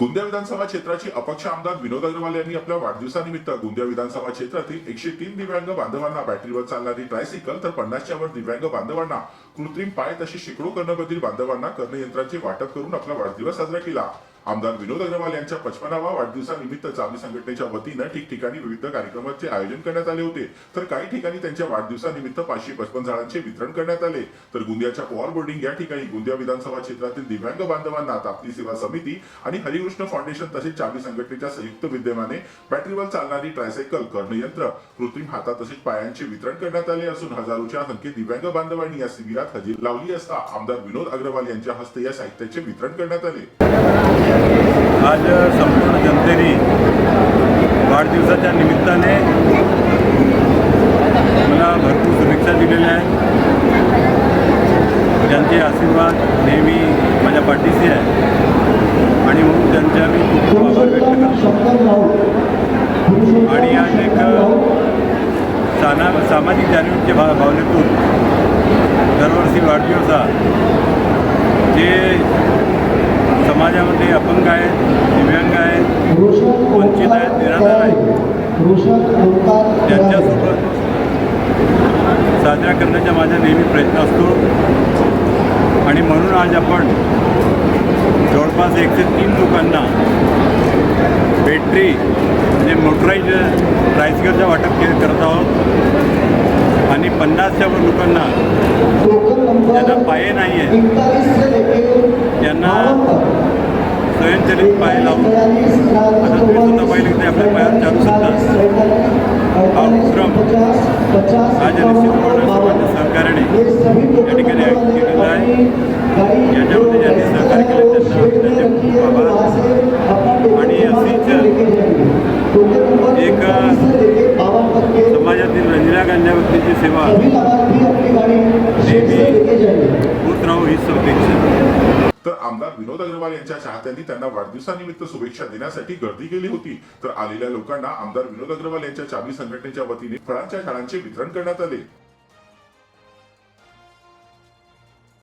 गोंदिया विधानसभा क्षेत्राचे अपक्ष आमदार विनोद अग्रवाल यांनी आपल्या वाढदिवसानिमित्त गोंदिया विधानसभा क्षेत्रातील एकशे तीन दिव्यांग बांधवांना बॅटरीवर चालणारी ट्रायसिकल तर पन्नासच्या वर दिव्यांग बांधवांना कृत्रिम पाय तसे शेकडो कर्णबधील बांधवांना कर्णयंत्रांचे वाटप करून आपला वाढदिवस साजरा केला. आमदार विनोद अग्रवाल यांच्या पचपनावा वाढदिवसानिमित्त चावडी संघटनेच्या वतीनं ठिकठिकाणी विविध कार्यक्रमाचे आयोजन करण्यात आले होते. तर काही ठिकाणी त्यांच्या वाढदिवसानिमित्त पाचशे पचपन झाडांचे वितरण करण्यात आले. तर गोंदियाच्या पॉवर बोर्डिंग या ठिकाणी गोंदिया विधानसभा क्षेत्रातील दिव्यांग बांधवांना तापती सेवा समिती आणि हरिकृष्ण फाउंडेशन तसेच चावी संघटनेच्या संयुक्त विद्यमाने बॅटरीवर चालणारी ट्रायसायकल कर्णयंत्र कृत्रिम हातात तसेच पायांचे वितरण करण्यात आले असून हजारोच्या संख्येत दिव्यांग बांधवांनी या शिबिरात हजेरी लावली असता आमदार विनोद अग्रवाल यांच्या हस्ते या साहित्याचे वितरण करण्यात आले. आज संपूर्ण जनतेने वाढदिवसाच्या निमित्ताने मला भरपूर शुभेच्छा दिलेल्या आहेत. त्यांचे आशीर्वाद नेहमी माझ्या पाठीशी आहे आणि म्हणून त्यांच्या मी खूप खूप आभार व्यक्त करतो. आणि आज एक साना सामाजिक जाणीवच्या भा भावनेतून दरवर्षी वाढदिवस जे समाजामध्ये अपंग आहेत दिव्यांग आहेत वंचित आहेत निराधार आहेत त्यांच्यासोबत साजरा करण्याचा माझा नेहमी प्रयत्न असतो. आणि म्हणून आज आपण जवळपास एक ते तीन लोकांना बॅटरी म्हणजे मोटराईज ट्रायसिकलचं वाटप के करत आहोत. आणि पन्नासच्या लोकांना ज्यांना पाये नाही आहेत स्वयंचलित पाय लावून आता तुम्ही स्वतः पाहिलं की ते आपल्या पायावर चालू हा उपक्रम आज निश्चितपणे सर्वांच्या सहकार्याने या ठिकाणी केलेला आहे. याच्यामध्ये ज्यांनी सहकार्य केलं त्यांना खूप आभार. आणि अशीच एक समाजातील रंजिरा गांधी व्यक्तीची सेवा नेहमी होत राहू ही आमदार विनोद अग्रवाल यांच्या चाहत्यांनी त्यांना वाढदिवसानिमित्त शुभेच्छा देण्यासाठी गर्दी केली होती. तर आलेल्या लोकांना आमदार विनोद अग्रवाल यांच्या चावी संघटनेच्या वतीने फळांच्या झाडांचे वितरण करण्यात आले.